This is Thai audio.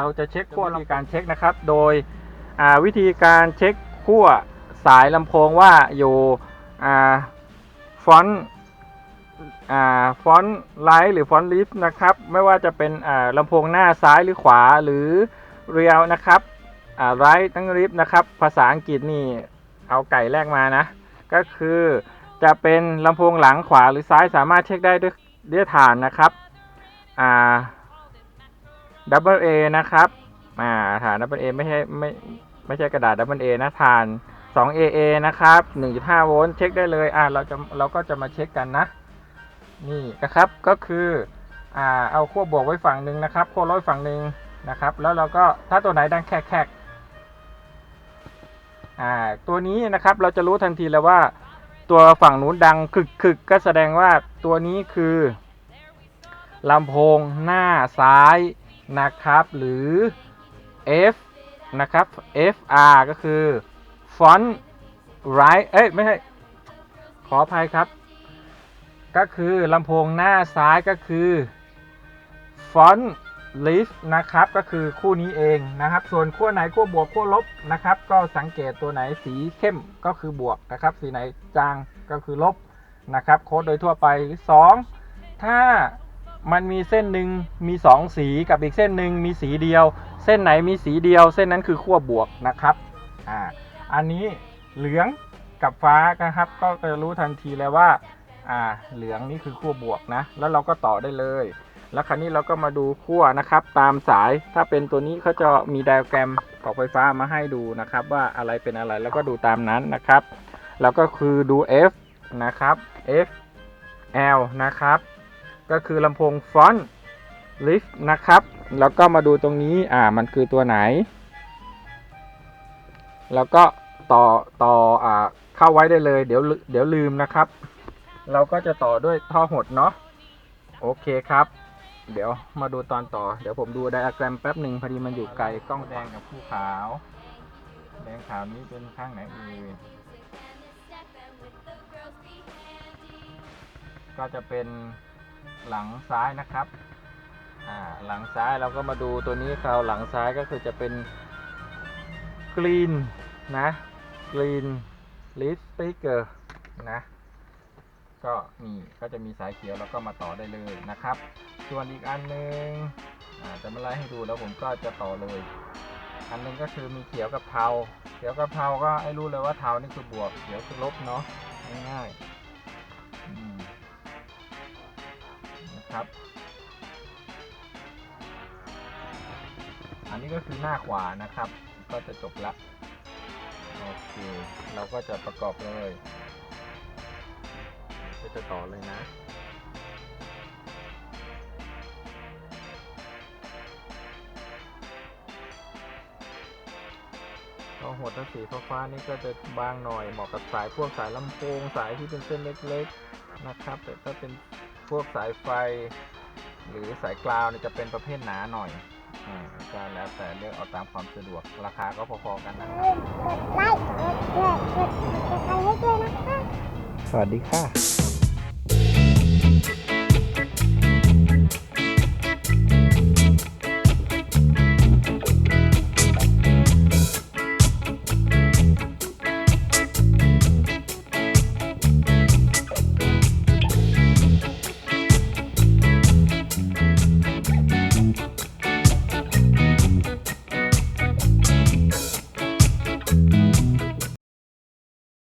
เราจะเช็คขั้ววิธีการเช็คนะครับ โดยวิธีการเช็คขั้วสายลำโพงว่าอยู่ฟอนต์ฟอนต์ไลท์หรือฟอนต์ลิฟต์นะครับ ไม่ว่าจะเป็นลำโพงหน้าซ้ายหรือขวาหรือเรียวนะครับไรท์ทั้งลิฟต์นะครับ ภาษาอังกฤษนี่เอาไก่แรกมานะ ก็คือจะเป็นลำโพงหลังขวาหรือซ้ายสามารถเช็คได้ด้วยด้วยฐานนะครับ อ่า ดับเบิลเอนะครับ อ่าฐานดับเบิลเอไม่ใช่ไม่ไม่ใช่กระดาษดับเบิลเอนะฐาน 2 AA นะครับ 1.5 โวลต์เช็คได้เลย อ่าเราจะเราก็จะมาเช็คกันนะ นี่นะครับ ก็คือ อ่า เอาขั้วบวกไว้ฝั่งหนึ่งนะครับขั้วลบฝั่งหนึ่งนะครับ แล้วเราก็ถ้าตัวไหนดังแคกๆอ่า ตัวนี้นะครับ เราจะรู้ทันทีแล้วว่า ตัวฝั่งนู้นดังคึกๆก็แสดงว่าตัวนี้คือลำโพงหน้าซ้าย นะครับ หรือ F นะครับ FR ก็คือ font right เอ้ย ไม่ใช่ ขออภัยครับ ก็คือลำโพงหน้าซ้ายก็คือ font lift นะครับ ก็คือคู่นี้เองนะครับ ส่วนขั้วไหนขั้วบวกขั้วลบนะครับ ก็สังเกตตัวไหนสีเข้มก็คือบวกนะครับ สีไหนจางก็คือลบนะครับ โค้ดโดยทั่วไป 2 ถ้า มันมีเส้นหนึ่งมี2สีกับอีกเส้นหนึ่งมีสีเดียว เส้นไหนมีสีเดียว เส้นนั้นคือขั้วบวกนะครับอ่าอันนี้เหลืองกับฟ้านะครับ ก็จะรู้ทันทีเลยว่าอ่าเหลืองนี่คือขั้วบวกนะ แล้วเราก็ต่อได้เลย แล้วคราวนี้เราก็มาดูขั้วนะครับ ตามสายถ้าเป็นตัวนี้เขาจะมีไดอะแกรมของไฟฟ้ามาให้ดูนะครับ ว่าอะไรเป็นอะไรแล้วก็ดูตามนั้นนะครับแล้วก็คือดู F นะครับ F L นะครับ ก็คือลำโพงฟอนต์ลิฟต์นะครับ แล้วก็มาดูตรงนี้อ่ามันคือตัวไหน แล้วก็ต่อต่ออ่าเข้าไว้ได้เลยเดี๋ยวเดี๋ยวลืมนะครับ เราก็จะต่อด้วยท่อหดเนาะโอเคครับ เดี๋ยวมาดูตอนต่อ เดี๋ยวผมดูไดอะแกรมแป๊บหนึ่งพอดีมันอยู่ไกลกล้องแดงกับผู้ขาว แดงขาวนี้เป็นข้างไหนเอ่ยก็จะเป็น หลังซ้ายนะครับอ่าหลังซ้ายเราก็มาดูตัวนี้เขาหลังซ้ายก็คือจะเป็นกรีนนะกรีนลิสติกเกอร์นะ ก็นี่ก็จะมีสายเขียวแล้วก็มาต่อได้เลยนะครับ ส่วนอีกอันหนึงอ่าจะมาไล่ให้ดูแล้วผมก็จะต่อเลย อันหนึงก็คือมีเขียวกับเทาเขียวกับเทาก็ให้รู้เลยว่าเทานี่คือบวกเขียวคือลบเนาะง่ายๆ ครับ อันนี้ก็คือหน้าขวานะครับ ก็จะจบละโอเค เราก็จะประกอบเลย ก็จะต่อเลยนะก็หดถ้าสีฟ้าๆนี่ก็จะบางหน่อยเหมาะกับสายพวกสายลำโพงสายที่เป็นเส้นเล็กๆนะครับ แต่ถ้าเป็น พวกสายไฟ หรือสายกลาวเนี่ยจะเป็นประเภทหนาหน่อยอก็แล้วแต่เลือกเอาตามความสะดวกราคาก็พอๆกันนะครับกดไลค์กดแชร์กดติดตามให้ด้วยนะคะสวัสดีค่ะ